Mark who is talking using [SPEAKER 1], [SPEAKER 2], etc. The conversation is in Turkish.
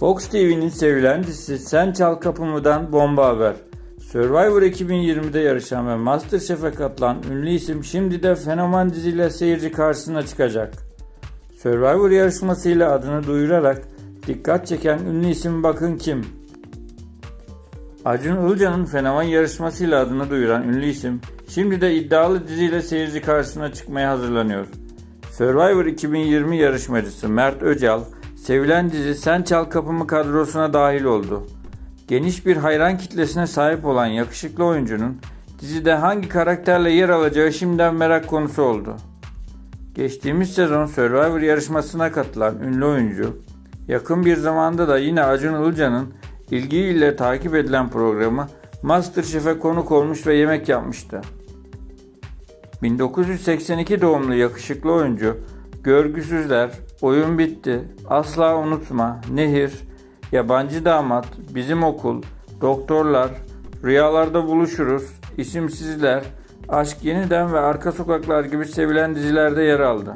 [SPEAKER 1] Fox TV'nin sevilen dizisi Sen Çal Kapımı'dan bomba haber. Survivor 2020'de yarışan ve Masterchef'e katılan ünlü isim şimdi de fenomen diziyle seyirci karşısına çıkacak. Survivor yarışmasıyla adını duyurarak dikkat çeken ünlü isim bakın kim? Acun Ilıcan'ın fenomen yarışmasıyla adını duyuran ünlü isim şimdi de iddialı diziyle seyirci karşısına çıkmaya hazırlanıyor. Survivor 2020 yarışmacısı Mert Öcal, sevilen dizi Sen Çal Kapımı kadrosuna dahil oldu. Geniş bir hayran kitlesine sahip olan yakışıklı oyuncunun dizide hangi karakterle yer alacağı şimdiden merak konusu oldu. Geçtiğimiz sezon Survivor yarışmasına katılan ünlü oyuncu, yakın bir zamanda da yine Acun Ilıcan'ın ilgiyle takip edilen programı Masterchef'e konuk olmuş ve yemek yapmıştı. 1982 doğumlu yakışıklı oyuncu Görgüsüzler, Oyun Bitti, Asla Unutma, Nehir, Yabancı Damat, Bizim Okul, Doktorlar, Rüyalarda Buluşuruz, İsimsizler, Aşk Yeniden ve Arka Sokaklar gibi sevilen dizilerde yer aldı.